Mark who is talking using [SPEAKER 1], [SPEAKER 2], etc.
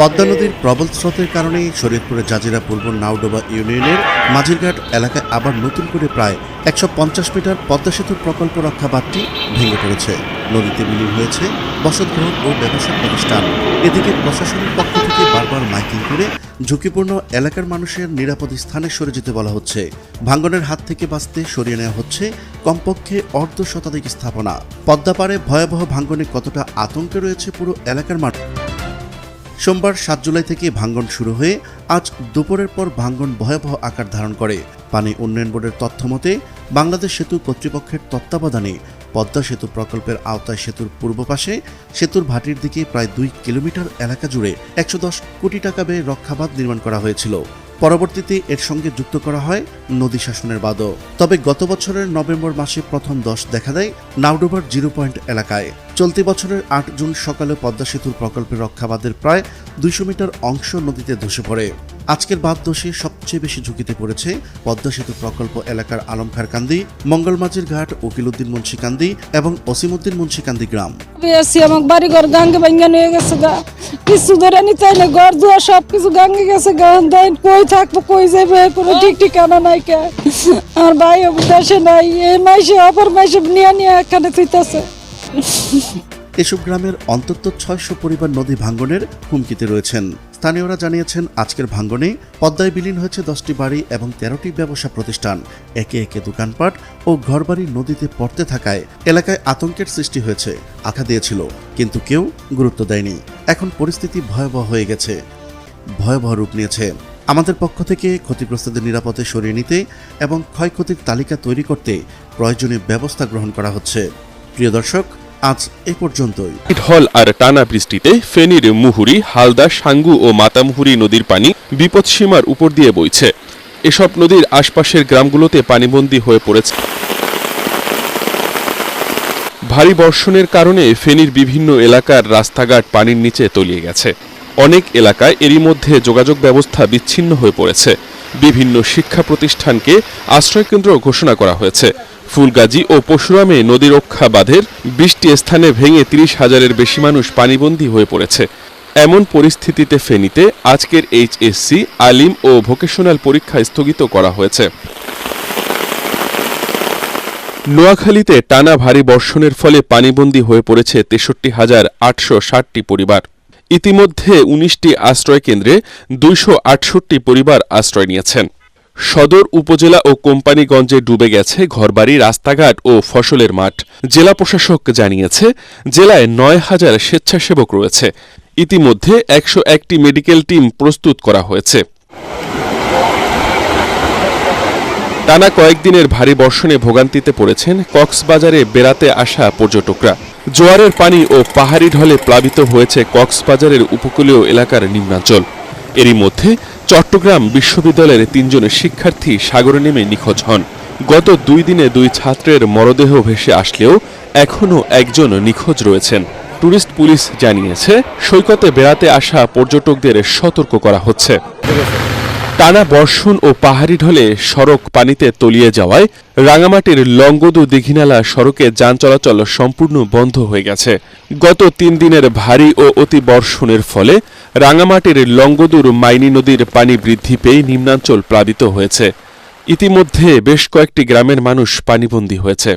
[SPEAKER 1] পদ্মা নদীর প্রবল স্রোতের কারণে শরীয়তপুরের জাজিরা পূর্ব নাওডোবা ইউনিয়নের মাঝিরঘাট এলাকায় আবার নতুন করে প্রায় একশো পঞ্চাশ মিটার পদ্মা সেতু প্রকল্প রক্ষা বাঁধটি ভেঙে পড়েছে। নদীতে বিলীন হয়েছে বসতগ্রহ ও ব্যবসা প্রতিষ্ঠান। এদিকে প্রশাসনের পক্ষ থেকে বারবার মাইকিং করে ঝুঁকিপূর্ণ এলাকার মানুষের নিরাপদ স্থানে সরে যেতে বলা হচ্ছে। ভাঙ্গনের হাত থেকে বাঁচতে সরিয়ে নেওয়া হচ্ছে কমপক্ষে অর্ধ শতাধিক স্থাপনা। পদ্মাপাড়ে ভয়াবহ ভাঙ্গনে কতটা আতঙ্কে রয়েছে পুরো এলাকার মানুষ সোমবার সাত জুলাই থেকে ভাঙ্গন শুরু হয়ে আজ দুপুরের পর ভাঙ্গন ভয়াবহ আকার ধারণ করে। পানি উন্নয়ন বোর্ডের তথ্য মতে, বাংলাদেশ সেতু কর্তৃপক্ষের তত্ত্বাবধানে পদ্মা সেতু প্রকল্পের আওতায় সেতুর পূর্ব পাশে সেতুর ভাটির দিকে প্রায় দুই কিলোমিটার এলাকা জুড়ে একশো দশ কোটি টাকা ব্যয়ে রক্ষাবাদ নির্মাণ করা হয়েছিল। পরবর্তীতে এর সঙ্গে যুক্ত করা হয় নদী শাসনের বাদও। তবে গত বছরের নভেম্বর মাসে প্রথম দশ দেখা দেয় নাওডোবার জিরো পয়েন্ট এলাকায়। চলতি বছরের আট জুন সকালে পদ্মা সেতুর প্রকল্পের রক্ষাবাদের প্রায় দুইশো মিটার অংশ নদীতে ধসে পড়ে। আজকের বাদ দোষে সবচেয়ে বেশি ঝুঁকিতে পড়েছে পদ্মা সেতু প্রকল্প এলাকার আলমখার কান্দি মঙ্গলমাঝির ঘাট, উকিলউদ্দিন মুন্সিকান্দি এবং ওসিমুদ্দিন মুন্সিকান্দি গ্রাম।
[SPEAKER 2] এসছি বাড়ি ঘর গাঙ্গে ভাঙ্গা নিয়ে গেছে কিছু ধরে নিতে ঘর দুয়ার সব কিছু গাঙ্গে গেছে গান দেন কই থাকব, কই যাবে কোনো ঠিক ঠিকানা নাই কে? আর ভাই দেশে নাই, এই মাসে অপর মাসে নিয়ে নিয়ে এখানে থুইতেছে।
[SPEAKER 1] এসব গ্রামের অন্তত ছয়শো পরিবার নদী ভাঙ্গনের হুমকিতে রয়েছেন। স্থানীয়রা জানিয়েছেন, আজকের ভাঙ্গনে পদ্মায় বিলীন হয়েছে দশটি বাড়ি এবং তেরোটি ব্যবসা প্রতিষ্ঠান। একে একে দোকানপাট ও ঘরবাড়ি নদীতে পড়তে থাকায় এলাকায় আতঙ্কের সৃষ্টি হয়েছে আঘা দিয়েছিল, কিন্তু কেউ গুরুত্ব দেয়নি। এখন পরিস্থিতি ভয়াবহ হয়ে গেছে, ভয়াবহ রূপ নিয়েছে। আমাদের পক্ষ থেকে ক্ষতিগ্রস্তদের নিরাপদে সরিয়ে নিতে এবং ক্ষয়ক্ষতির তালিকা তৈরি করতে প্রয়োজনীয় ব্যবস্থা গ্রহণ করা হচ্ছে। প্রিয় দর্শক আজ এ পর্যন্তই।
[SPEAKER 3] ঢল আর টানা বৃষ্টিতে ফেনীর মুহুরী, হালদা, সাঙ্গু ও মাতামুহুরী নদীর পানি বিপদসীমার উপর দিয়ে বইছে। এসব নদীর আশপাশের গ্রামগুলোতে পানিবন্দী হয়ে পড়েছে। ভারী বর্ষণের কারণে ফেনীর বিভিন্ন এলাকার রাস্তাঘাট পানির নিচে তলিয়ে গেছে। অনেক এলাকায় এরই মধ্যে যোগাযোগ ব্যবস্থা বিচ্ছিন্ন হয়ে পড়েছে। বিভিন্ন শিক্ষা প্রতিষ্ঠানকে আশ্রয়কেন্দ্র ঘোষণা করা হয়েছে। ফুলগাজী ও পশুরামে নদী রক্ষা বাঁধের বৃষ্টি স্থানে ভেঙে তিরিশ হাজারের বেশি মানুষ পানিবন্দী হয়ে পড়েছে। এমন পরিস্থিতিতে ফেনীতে আজকের এইচএসসি, আলিম ও ভোকেশনাল পরীক্ষা স্থগিত করা হয়েছে। নোয়াখালীতে টানা ভারী বর্ষণের ফলে পানিবন্দী হয়ে পড়েছে তেষট্টি হাজার আটশো ষাটটি পরিবার। ইতিমধ্যে উনিশটি আশ্রয় কেন্দ্রে দুইশো আটষট্টি পরিবার আশ্রয় নিয়েছেন। সদর উপজেলা ও কোম্পানিগঞ্জে ডুবে গেছে ঘরবাড়ি, রাস্তাঘাট ও ফসলের মাঠ। জেলা প্রশাসক জানিয়েছে, জেলায় নয় হাজার স্বেচ্ছাসেবক রয়েছে। ইতিমধ্যে একশো একটি মেডিকেল টিম প্রস্তুত করা হয়েছে। টানা কয়েকদিনের ভারী বর্ষণে ভোগান্তিতে পড়েছেন কক্সবাজারে বেড়াতে আসা পর্যটকরা। জোয়ারের পানি ও পাহাড়ি ঢলে প্লাবিত হয়েছে কক্সবাজারের উপকূলীয় এলাকার নিম্নাঞ্চল। এরই মধ্যে চট্টগ্রাম বিশ্ববিদ্যালয়ের তিনজন শিক্ষার্থী সাগরে নেমে নিখোঁজ হন। গত দুই দিনে দুই ছাত্রের মরদেহ ভেসে আসলেও এখনও একজন নিখোঁজ রয়েছেন। ট্যুরিস্ট পুলিশ জানিয়েছে, সৈকতে বেড়াতে আসা পর্যটকদের সতর্ক করা হচ্ছে। টানা বর্ষণ ও পাহাড়ি ঢলে সড়ক পানিতে তলিয়ে যাওয়ায় রাঙামাটির লংগদু দীঘিনালা সড়কে যান চলাচল সম্পূর্ণ বন্ধ হয়ে গেছে। গত তিন দিনের ভারী ও অতি বর্ষণের ফলে রাঙামাটির লংগদুর মাইনি নদীর পানি বৃদ্ধি পেয়ে নিম্নাঞ্চল প্লাবিত হয়েছে। ইতিমধ্যে বেশ কয়েকটি গ্রামের মানুষ পানিবন্দী হয়েছে।